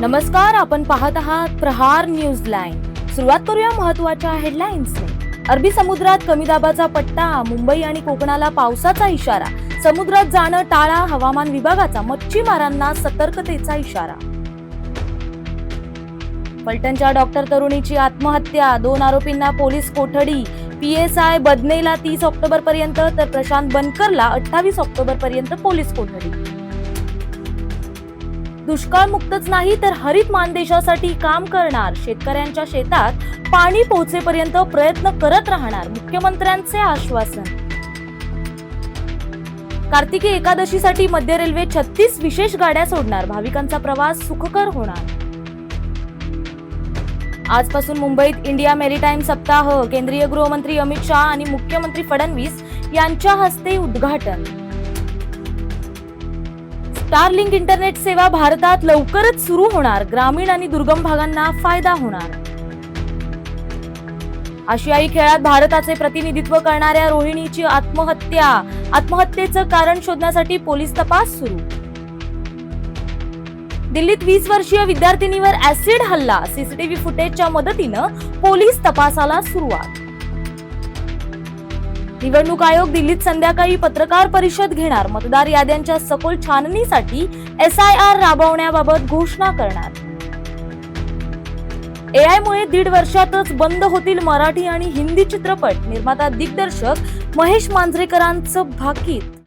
नमस्कार आपण पाहत आहात प्रहार न्यूज लाईन. सुरुवात करूया महत्त्वाच्या हेडलाईन्सने अरबी समुद्रात कमी दाबाचा पट्टा मुंबई आणि कोकणाला पावसाचा इशारा. समुद्रात जाणं टाळा हवामान विभागाचा मच्छीमारांना सतर्कतेचा इशारा. फलटणच्या डॉक्टर तरुणीची आत्महत्या दोन आरोपींना पोलीस कोठडी. पीएसआय बदनेला तीस ऑक्टोबर पर्यंत तर प्रशांत बनकरला अठ्ठावीस ऑक्टोबर पर्यंत पोलीस कोठडी. दुष्काळ मुक्तच नाही तर हरित मानदेशासाठी काम करणार. शेतकऱ्यांच्या शेतात पाणी पोहोचेपर्यंत प्रयत्न करत राहणार मुख्यमंत्र्यांचे आश्वासन. कार्तिकी एकादशीसाठी मध्य रेल्वे छत्तीस विशेष गाड्या सोडणार भाविकांचा प्रवास सुखकर होणार. आजपासून मुंबईत इंडिया मेरीटाईम सप्ताह केंद्रीय गृहमंत्री अमित शहा आणि मुख्यमंत्री फडणवीस यांच्या हस्ते उद्घाटन. स्टारलिंक इंटरनेट सेवा भारतात लवकरच सुरू होणार. ग्रामीण आणि दुर्गम भागांना फायदा होणार. आशियाई खेळात भारताचे प्रतिनिधित्व करणाऱ्या रोहिणीची आत्महत्या. आत्महत्येचं कारण शोधण्यासाठी पोलीस तपास सुरू. दिल्लीत वीस वर्षीय विद्यार्थिनीवर ऍसिड हल्ला. सीसीटीव्ही फुटेजच्या मदतीनं पोलीस तपासाला सुरुवात. निवडणूक आयोग दिल्लीत संध्याकाळी पत्रकार परिषद घेणार. मतदार याद्यांच्या सखोल छाननीसाठी एस आय आर राबवण्याबाबत घोषणा करणार. एआय मुळे दीड वर्षातच बंद होतील मराठी आणि हिंदी चित्रपट. निर्माता दिग्दर्शक महेश मांजरेकरांचं भाकीत